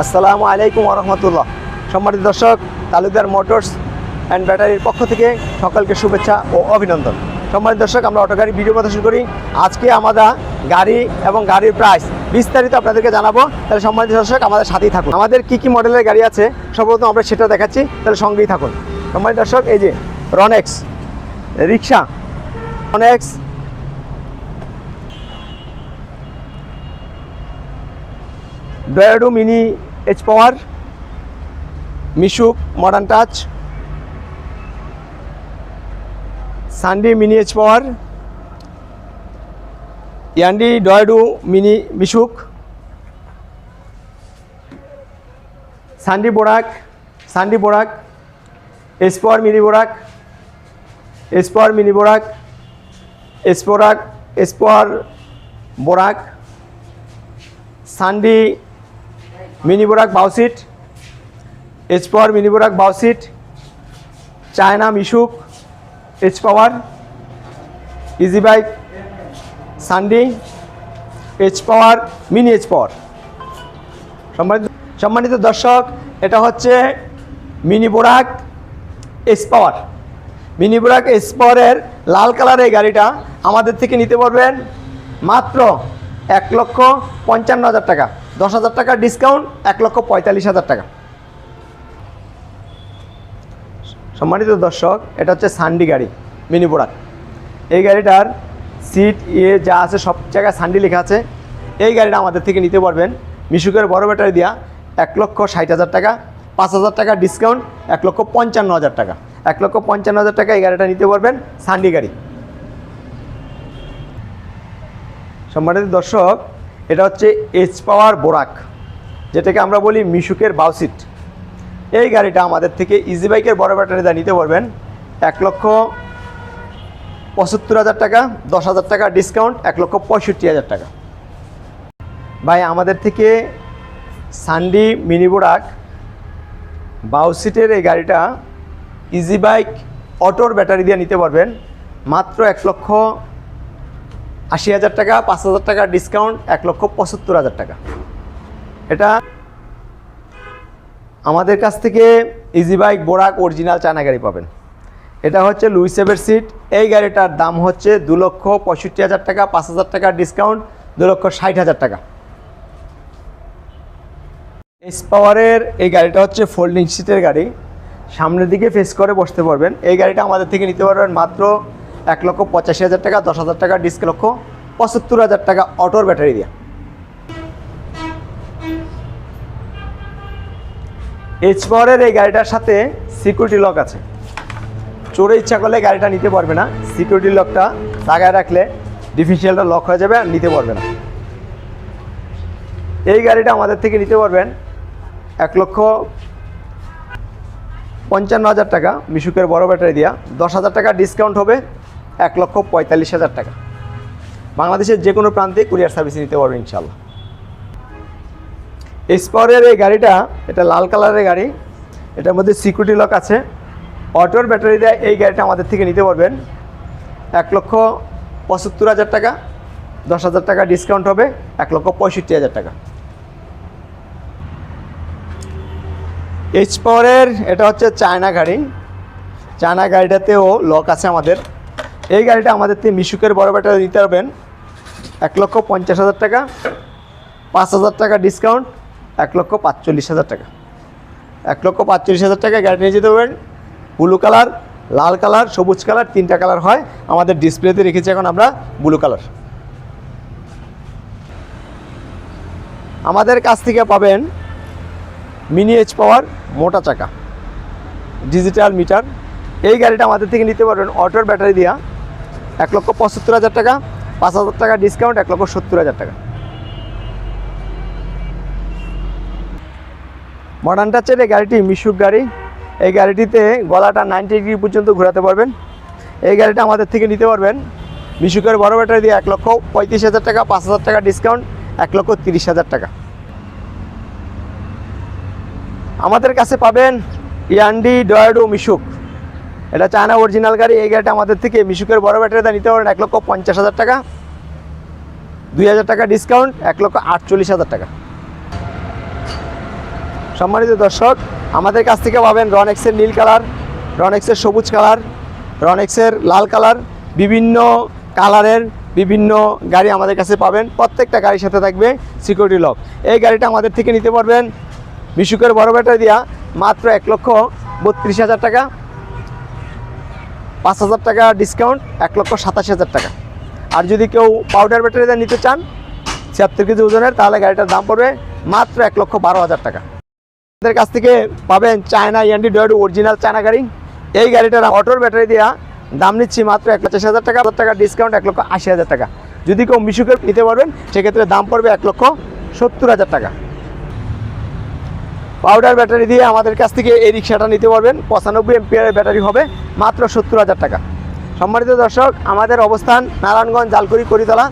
আসসালামু আলাইকুম রহমতুল্লাহ সম্মানিত দর্শক, তালুকদার মোটরস অ্যান্ড ব্যাটারির পক্ষ থেকে সকলকে শুভেচ্ছা ও অভিনন্দন। সম্মানিত দর্শক, আমরা অটো গাড়ি ভিডিও প্রদর্শন করি। আজকে আমরা গাড়ি এবং গাড়ির প্রাইস বিস্তারিত আপনাদেরকে জানাব। তাহলে সম্মানিত দর্শক, আমাদের সাথেই থাকুন। আমাদের কি কি মডেলের গাড়ি আছে, সর্বপ্রথম আমরা সেটা দেখাচ্ছি। তাহলে সঙ্গেই থাকুন। সম্মানিত দর্শক, এই যে রনেক্স রিক্সা রনেক্স ডয়াডো mini H power Mishuk modern touch সানডি mini H power ইয়ান্ডি ডয়াডু মিনি মিশুক সান্ডি বোরাক সান্ডি Borak S power mini Borak S power mini Borak এসপোরাক S power Borak সান্ডি মিনি বোরাক বাউসিট H power mini বোরাক বাউসিট China Mishuk H power easy bike সান্ডি H power mini H power সম্মানিত সম্মানিত দর্শক, এটা হচ্ছে mini Borak S power mini Borak S পাওয়ারের লাল কালারের গাড়িটা আমাদের থেকে নিতে পারবেন মাত্র এক লক্ষ পঞ্চান্ন হাজার টাকা। দশ হাজার টাকার ডিসকাউন্ট এক লক্ষ পঁয়তাল্লিশ হাজার টাকা। সম্মানিত দর্শক, এটা হচ্ছে সান্ডি গাড়ি মিনি বোরাক এই গাড়িটার সিট ইয়ে যা আছে, সব জায়গায় সান্ডি লেখা আছে। এই গাড়িটা আমাদের থেকে নিতে পারবেন মিশুকের বড় ব্যাটারি দেওয়া এক লক্ষ ষাট হাজার টাকা, পাঁচ হাজার টাকা ডিসকাউন্ট এক লক্ষ পঞ্চান্ন হাজার টাকা। এক লক্ষ পঞ্চান্ন হাজার টাকা এই গাড়িটা নিতে পারবেন সান্ডি গাড়ি। সম্মানিত দর্শক এটা হচ্ছে এইচ পাওয়ার বোরাক যেটাকে আমরা বলি মিশুকের বাউসিট। এই গাড়িটা আমাদের থেকে ইজি বাইকের বড় ব্যাটারি দা নিতে পারবেন। এক লক্ষ পঁচাত্তর হাজার টাকা, দশ হাজার টাকা ডিসকাউন্ট এক লক্ষ পঁয়ষট্টি হাজার টাকা। ভাই, আমাদের থেকে সান্ডি মিনি বোরাক বাউসিটের এই গাড়িটা ইজি বাইক অটোর ব্যাটারি দিয়ে নিতে পারবেন। মাত্র এক লক্ষ আশি হাজার টাকা, পাঁচ হাজার টাকা ডিসকাউন্ট এক লক্ষ পঁচাত্তর হাজার টাকা। এটা আমাদের কাছ থেকে easy bike Borak original China গাড়ি পাবেন। এটা হচ্ছে লুইসেভের সিট এই গাড়িটার দাম হচ্ছে দু লক্ষ পঁয়ষট্টি হাজার টাকা, পাঁচ হাজার টাকা ডিসকাউন্ট দু লক্ষ ষাট হাজার টাকা। এস পাওয়ারের এই গাড়িটা হচ্ছে ফোল্ডিং সিটের গাড়ি। সামনের দিকে ফেস করে বসতে পারবেন। এই গাড়িটা আমাদের থেকে নিতে পারবেন মাত্র এক লক্ষ পঁচাশি হাজার টাকা, দশ হাজার টাকা ডিসক লক্ষ পঁচাত্তর হাজার টাকা অটোর ব্যাটারি দিয়ে। এইচ পাওয়ারের এই গাড়িটার সাথে সিকিউরিটি লক আছে। চোরে ইচ্ছা করলে গাড়িটা নিতে পারবে না। সিকিউরিটি লকটা লাগায় রাখলে ডিফিসিয়ালটা লক হয়ে যাবে আর নিতে পারবে না। এই গাড়িটা আমাদের থেকে নিতে পারবেন এক লক্ষ পঞ্চান্ন হাজার টাকা, মিশুকের বড় ব্যাটারি দিয়া। দশ হাজার টাকা ডিসকাউন্ট হবে। এক লক্ষ পঁয়তাল্লিশ হাজার টাকা। বাংলাদেশের যে কোনো প্রান্তে কুরিয়ার সার্ভিস নিতে পারবেন ইনশাল্লাহ এসপাওয়ারের এই গাড়িটা, এটা লাল কালারের গাড়ি, এটার মধ্যে সিকিউরিটি লক আছে। অটোর ব্যাটারি দেয় এই গাড়িটা আমাদের থেকে নিতে পারবেন। এক লক্ষ পঁচাত্তর হাজার টাকা, দশ হাজার টাকা ডিসকাউন্ট হবে, এক লক্ষ পঁয়ষট্টি হাজার টাকা। এইচ পাওয়ারের এটা হচ্ছে চায়না গাড়ি। চায়না গাড়িটাতেও লক আছে আমাদের। এই গাড়িটা আমাদের থেকে মিশুকের বড় ব্যাটারি দিতে পারবেন। এক লক্ষ পঞ্চাশ হাজার টাকা, পাঁচ হাজার টাকা ডিসকাউন্ট এক লক্ষ পাঁচচল্লিশ হাজার টাকা। এক লক্ষ পাঁচচল্লিশ হাজার টাকা গাড়ি নিয়ে যেতে পারবেন। ব্লু কালার, লাল কালার, সবুজ কালার, তিনটা কালার হয়। আমাদের ডিসপ্লেতে রেখেছি এখন আমরা ব্লু কালার। আমাদের কাছ থেকে পাবেন মিনি এইচ পাওয়ার মোটা চাকা ডিজিটাল মিটার এই গাড়িটা আমাদের থেকে নিতে পারবেন অটোর ব্যাটারি দিয়া। এক লক্ষ পঁচাত্তর হাজার টাকা, পাঁচ হাজার টাকা ডিসকাউন্ট এক লক্ষ সত্তর হাজার টাকা। মডার্ন টাচের এই গাড়িটি মিশুক গাড়ি। এই গাড়িটিতে গলাটা নাইনটি ডিগ্রি পর্যন্ত ঘোরাতে পারবেন। এই গাড়িটা আমাদের থেকে নিতে পারবেন। মিশুকের বড় ব্যাটারি দিয়ে এক লক্ষ পঁয়ত্রিশ হাজার টাকা, পাঁচ হাজার টাকা ডিসকাউন্ট এক লক্ষ তিরিশ হাজার টাকা। আমাদের কাছে পাবেন ইয়ান্ডি ডয়াডো মিশুক। এটা চায়না অরিজিনাল গাড়ি, এই গাড়িটা আমাদের থেকে মিশুকের বড় ব্যাটারিটা নিতে পারেন এক লক্ষ পঞ্চাশ হাজার টাকা। দুই হাজার টাকা ডিসকাউন্ট এক লক্ষ আটচল্লিশ হাজার টাকা। সম্মানিত দর্শক, আমাদের কাছ থেকে পাবেন রনেক্সের নীল কালার রনেক্সের সবুজ কালার রনেক্সের লাল কালার, বিভিন্ন কালারের বিভিন্ন গাড়ি আমাদের কাছে পাবেন। প্রত্যেকটা গাড়ির সাথে থাকবে সিকিউরিটি লক এই গাড়িটা আমাদের থেকে নিতে পারবেন মিশুকের বড় ব্যাটারি দিয়া মাত্র এক লক্ষ বত্রিশ হাজার টাকা। পাঁচ হাজার টাকা ডিসকাউন্ট এক লক্ষ সাতাশ হাজার টাকা। আর যদি কেউ পাউডার ব্যাটারি দিয়ে নিতে চান, ছিয়াত্তর কেজি ওজনের, তাহলে গাড়িটার দাম পড়বে মাত্র এক লক্ষ বারো হাজার টাকা। আমাদের কাছ থেকে পাবেন চায়না ইয়ান্ডি ডয়েড অরিজিনাল চায়না গাড়ি। এই গাড়িটার অটোর ব্যাটারি দেওয়া দাম নিচ্ছি মাত্র এক পঁচাশ হাজার টাকা হাজার টাকা ডিসকাউন্ট এক লক্ষ আশি হাজার টাকা। যদি কেউ মিশুকে নিতে পারবেন, সেক্ষেত্রে দাম পড়বে এক লক্ষ সত্তর হাজার টাকা। পাউডার ব্যাটারি দিয়ে আমাদের কাছ থেকে এই রিক্সাটা নিতে পারবেন। পঁচানব্বই এমপিআরের ব্যাটারি হবে, মাত্র সত্তর হাজার টাকা। সম্মানিত দর্শক, আমাদের অবস্থান নারায়ণগঞ্জ, জালকুড়ি, করিতলা।